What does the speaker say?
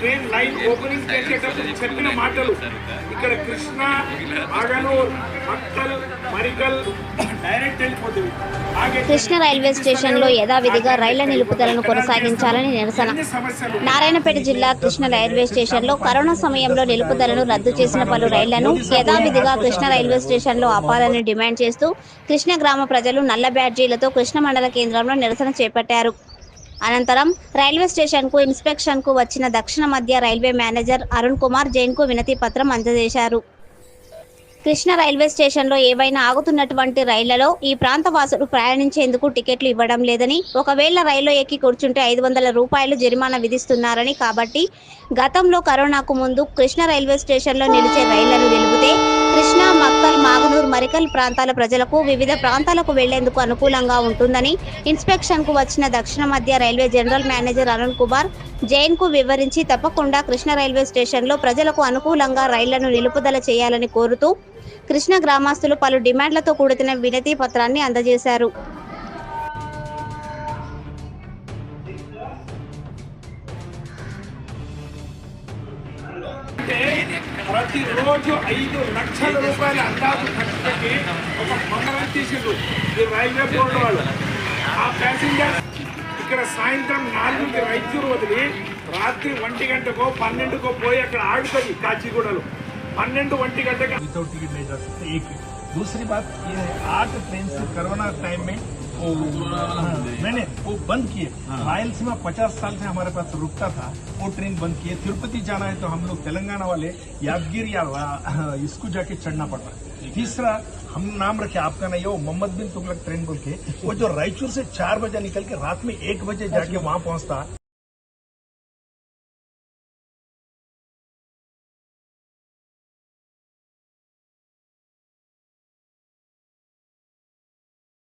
Train line opening చేసేటప్పుడు చెప్పిన మాటలు. ఇక్కడ కృష్ణ అగనూర్ మక్కల్ మరికల్ డైరెక్ట్ వెళ్ళిపోతుంది కృష్ణ రైల్వే స్టేషన్లో యథావిధిగా రైళ్ళ నిలుపుదలను కొనసాగించాలని నిరసన. నారాయణపేట జిల్లా కృష్ణ రైల్వే స్టేషన్లో కరోనా సమయంలో నిలుపుదలను రద్దు చేసిన పలు రైళ్ళను యథావిధిగా కృష్ణ రైల్వే స్టేషన్లో ఆపాలని డిమాండ్ చేస్తూ కృష్ణ గ్రామ ప్రజలు నల్ల బ్యాడ్జీలతో కృష్ణ మండల కేంద్రంలో నిరసన చేపట్టారు. అనంతరం రైల్వే స్టేషన్కు ఇన్స్పెక్షన్కు వచ్చిన దక్షిణ మధ్య రైల్వే మేనేజర్ అరుణ్ కుమార్ జైన్కు వినతి పత్రం అందజేశారు. కృష్ణ రైల్వే స్టేషన్లో ఏవైనా ఆగుతున్నటువంటి రైళ్ళలో ఈ ప్రాంత వాసులు ప్రయాణించేందుకు టికెట్లు ఇవ్వడం లేదని ఒకవేళ రైల్లో ఎక్కి కూర్చుంటే ఐదు వందల రూపాయలు జరిమానా విధిస్తున్నారని కాబట్టి గతంలో కరోనాకు ముందు కృష్ణ రైల్వే స్టేషన్లో నిలిచే రైళ్ళను నిలిపితే కృష్ణ మాగనూర్ ప్రాంతాల ప్రజలకు వివిధ ప్రాంతాలకు వెళ్ళేందుకు అనుకూలంగా ఉంటుందని ఇన్స్పెక్షన్కు వచ్చిన దక్షిణ మధ్య railway general manager Arun Kumar జైన్కు వివరించి తప్పకుండా కృష్ణ రైల్వే స్టేషన్లో ప్రజలకు అనుకూలంగా రైళ్ళను నిలుపుదల చేయాలని కోరుతూ కృష్ణ గ్రామస్తులు పలు డిమాండ్లతో కూడిన వినతి పత్రాన్ని అందజేశారు. ప్రతిరోజు ఐదు లక్షల రూపాయల అందాజు ఖర్చు. ఒక మంగళం తీసిండ్రు ఈ రైల్వే బోర్డు వాళ్ళు ఆ ప్యాసింజర్ ఇక్కడ సాయంత్రం నాలుగుకి రైచూరు వదిలి రాత్రి ఒంటి గంటకో పన్నెండుకో పోయి అక్కడ ఆడుతుంది కాచిగూడలో పన్నెండు ఒంటి గంటకి विदाउट टिकट ले जा सकते एक दूसरी बात ये है आठ ट्रेन से कोरोना टाइम में वो हाँ, नहीं नहीं वो बंद किए माइल्स में पचास साल से हमारे पास रुकता था वो ट्रेन बंद किए तिरुपति जाना है तो हम लोग तेलंगाना वाले यादगिर या वा- इसको जाके चढ़ना पड़ता है तीसरा हम नाम रखे आपका नहीं हो वो मोहम्मद बिन तुगलक ट्रेन बोल के वो जो रायचूर से चार बजे निकल के रात में एक बजे जाके वहाँ पहुँचता।